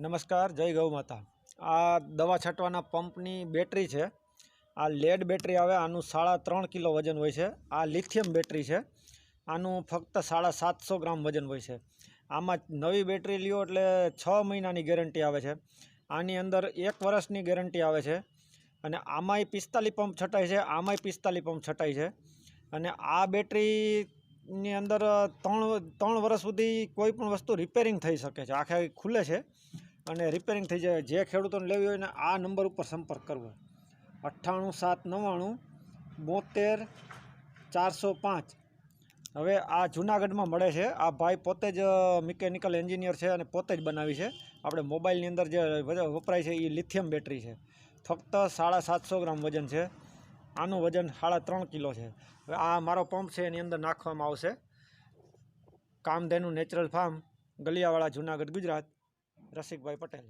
નમસ્કાર, જય ગૌ માતા. આ દવા છાંટવાના પંપની બેટરી છે. આ લેડ બેટરી આવે, આનું સાડા ત્રણ કિલો વજન હોય છે. આ લિથિયમ બેટરી છે. આનું ફક્ત સાડા સાતસો ગ્રામ વજન હોય છે. આમાં નવી બેટરી લ્યો એટલે છ મહિનાની ગેરંટી આવે છે. આની અંદર એક વર્ષની ગેરંટી આવે છે. અને આમાંય પિસ્તાલીસ પંપ છટાય છે, આમાંય પિસ્તાલીસ પંપ છટાય છે. અને આ બેટરીની અંદર ત્રણ ત્રણ વર્ષ સુધી કોઈ પણ વસ્તુ રિપેરિંગ થઈ શકે છે. આખે ખુલે છે. અને રિપેરિંગ થઈ જાય. જે ખેડૂતોને લેવી હોય ને આ નંબર ઉપર સંપર્ક કરવો. અઠ્ઠાણું સાત નવ્વાણું બોતેર ચારસો પાંચ. હવે આ જુનાગઢમાં મળે છે. આ ભાઈ પોતે જ મિકેનિકલ એન્જિનિયર છે અને પોતે જ બનાવી છે. આપણે મોબાઈલની અંદર જે વપરાય છે એ લિથિયમ બેટરી છે. ફક્ત સાડા સાતસો ગ્રામ વજન છે. આનું વજન સાડા ત્રણ કિલો છે. હવે આ મારો પંપ છે, એની અંદર નાખવામાં આવશે. કામધેનુ નેચરલ ફાર્મ ગલિયાવાળા જુનાગઢ, ગુજરાત. રસિકભાઈ પટેલ